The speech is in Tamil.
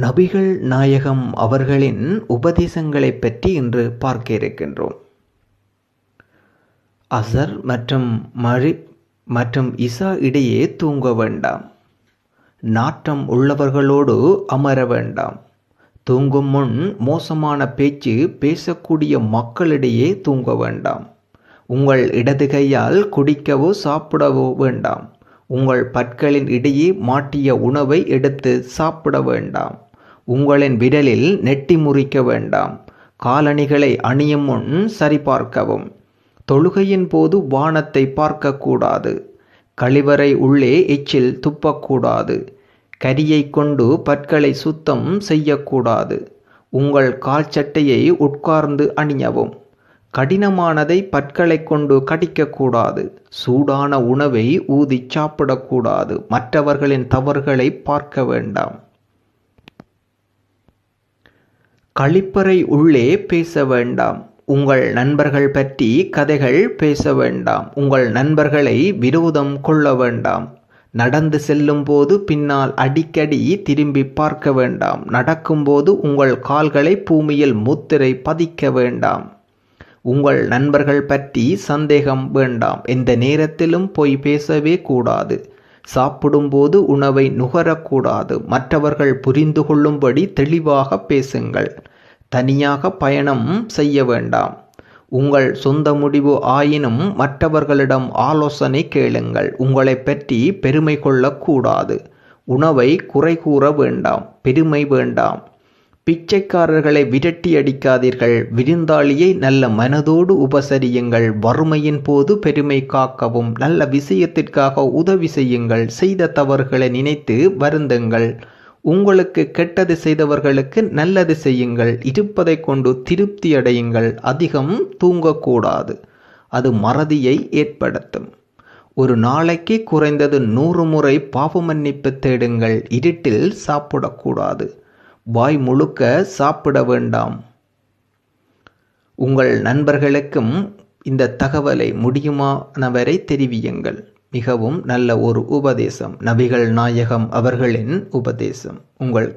நபிகள் நாயகம் அவர்களின் உபதேசங்களைப் பற்றி இன்று பார்க்க இருக்கின்றோம். அசர் மற்றும் மரி மற்றும் இசா இடையே தூங்க வேண்டாம். நாட்டம் உள்ளவர்களோடு அமர வேண்டாம். தூங்கும் முன் மோசமான பேச்சு பேசக்கூடிய மக்களிடையே தூங்க வேண்டாம். உங்கள் இடது கையால் குடிக்கவோ சாப்பிடவோ வேண்டாம். உங்கள் பற்களின் இடையே மாட்டிய உணவை எடுத்து சாப்பிட வேண்டாம். உங்களின் விடலில் நெட்டி முறிக்க வேண்டாம். காலணிகளை அணியும் முன் சரிபார்க்கவும். தொழுகையின் போது வானத்தை பார்க்கக்கூடாது. கழிவறை உள்ளே எச்சில் துப்பக்கூடாது. கரியை கொண்டு பற்களை சுத்தம் செய்யக்கூடாது. உங்கள் கால் சட்டையை உட்கார்ந்து அணியவும். கடினமானதை பற்களை கொண்டு கடிக்கக்கூடாது. சூடான உணவை ஊதி சாப்பிடக்கூடாது. மற்றவர்களின் தவறுகளை பார்க்க வேண்டாம். கழிப்பறை உள்ளே பேச வேண்டாம். உங்கள் நண்பர்கள் பற்றி கதைகள் பேச வேண்டாம். உங்கள் நண்பர்களை விரோதம் கொள்ள வேண்டாம். நடந்து செல்லும் போது பின்னால் அடிக்கடி திரும்பி பார்க்க வேண்டாம். நடக்கும்போது உங்கள் கால்களை பூமியில் முத்திரை பதிக்க வேண்டாம். உங்கள் நண்பர்கள் பற்றி சந்தேகம் வேண்டாம். எந்த நேரத்திலும் பொய் பேசவே கூடாது. சாப்பிடும்போது உணவை நுகரக்கூடாது. மற்றவர்கள் புரிந்து கொள்ளும்படி தெளிவாக பேசுங்கள். தனியாக பயணம் செய்ய வேண்டாம். உங்கள் சொந்த முடிவு ஆயினும் மற்றவர்களிடம் ஆலோசனை கேளுங்கள். உங்களை பற்றி பெருமை கொள்ளக்கூடாது. உணவை குறை கூற வேண்டாம். பெருமை வேண்டாம். பிச்சைக்காரர்களை விரட்டி அடிக்காதீர்கள். விருந்தாளியை நல்ல மனதோடு உபசரியுங்கள். வறுமையின் போது பெருமை காக்கவும். நல்ல விஷயத்திற்காக உதவி செய்யுங்கள். செய்த தவறுகளை நினைத்து வருந்துங்கள். உங்களுக்கு கெட்டது செய்தவர்களுக்கு நல்லது செய்யுங்கள். இருப்பதை கொண்டு திருப்தி அடையுங்கள். அதிகம் தூங்கக்கூடாது. அது மறதியை ஏற்படுத்தும். ஒரு நாளைக்கு குறைந்தது நூறு முறை பாவமன்னிப்பு தேடுங்கள். இருட்டில் சாப்பிடக்கூடாது. வாய் முழுக்க சாப்பிட வேண்டாம். உங்கள் நண்பர்களுக்கும் இந்த தகவலை முடியுமானவரை தெரிவியுங்கள். மிகவும் நல்ல ஒரு உபதேசம். நபிகள் நாயகம் அவர்களின் உபதேசம். உங்கள்